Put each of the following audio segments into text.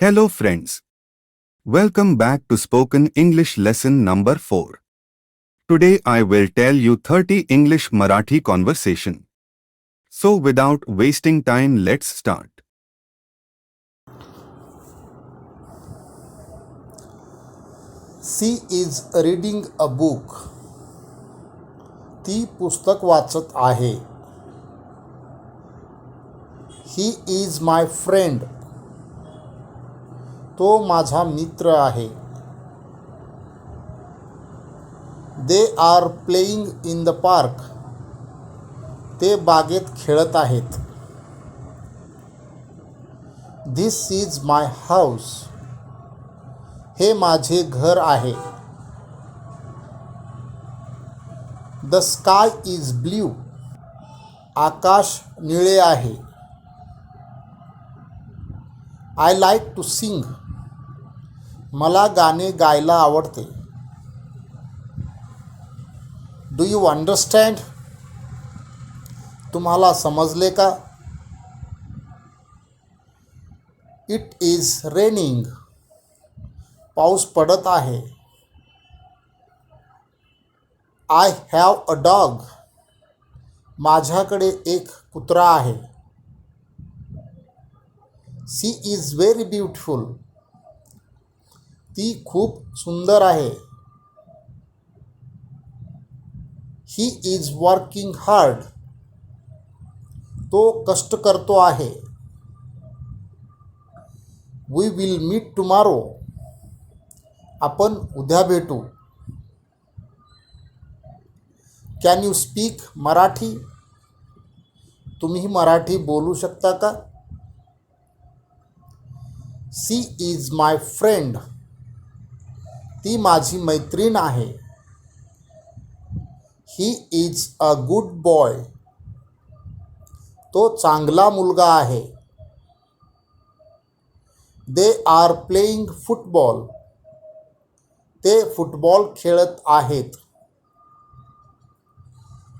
Hello friends. Welcome back to Spoken English lesson number 4. Today I will tell you 30 English Marathi conversation. So without wasting time let's start. She is reading a book ती पुस्तक वाचत आहे he is my friend तो माझा मित्र आहे. They are playing in the park ते बागेत खेळत आहेत. धिस इज माय हाऊस हे माझे घर आहे. द स्काय इज ब्ल्यू आकाश निळे आहे. आय लाईक टू सिंग मला गाणे गायला आवडते. डू यू अंडरस्टँड तुम्हाला समजले का? इट इज़ रेनिंग पाऊस पडत आहे. आय हॅव अ डॉग माझ्याकडे एक कुत्रा आहे. सी इज़ व्हेरी ब्युटिफुल ती खूप सुंदर आहे. ही इज़ वर्किंग हार्ड तो कष्ट करतो आहे. वी विल मीट टुमारो आपण उद्या भेटू. Can you speak Marathi? तुम्ही मराठी बोलू शकता का? सी इज़ माय फ्रेंड ती माझी मैत्रीण आहे. He is a good boy तो चांगला मुलगा आहे. दे आर प्लेईंग फुटबॉल ते फुटबॉल खेळत आहेत.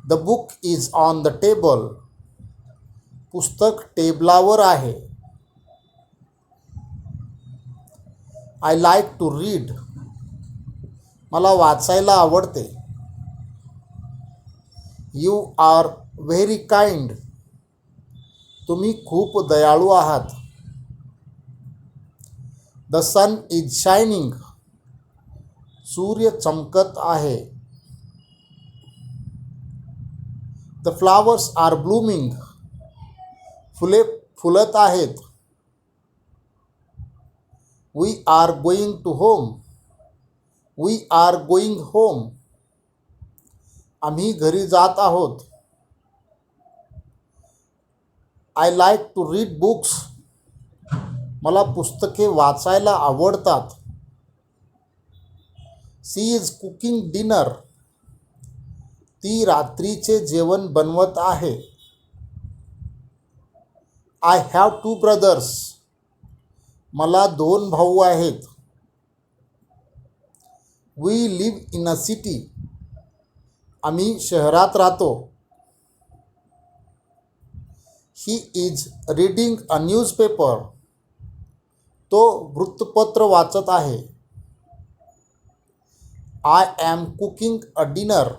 The book is on the table पुस्तक टेबलावर आहे. आय लाईक टू रीड मला वाचायला आवडते. यू आर व्हेरी काइंड तुम्ही खूप दयाळू आहात. द सन इज शायनिंग सूर्य चमकत आहे. द फ्लावर्स आर ब्लूमिंग फुले फुलत आहेत. We are going to home we are going home आम्ही घरी जात आहोत. I like to read books मला पुस्तके वाचायला आवडतात. सी इज कुकिंग डिनर ती रात्रीचे जेवण बनवत आहे. आय हॅव टू ब्रदर्स मला दोन भाऊ आहेत. We live in a city आम्ही शहरात राहतो. He is reading a newspaper तो वृत्तपत्र वाचत आहे. I am cooking a dinner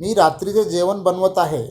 मी रात्रीचे जेवण बनवत आहे.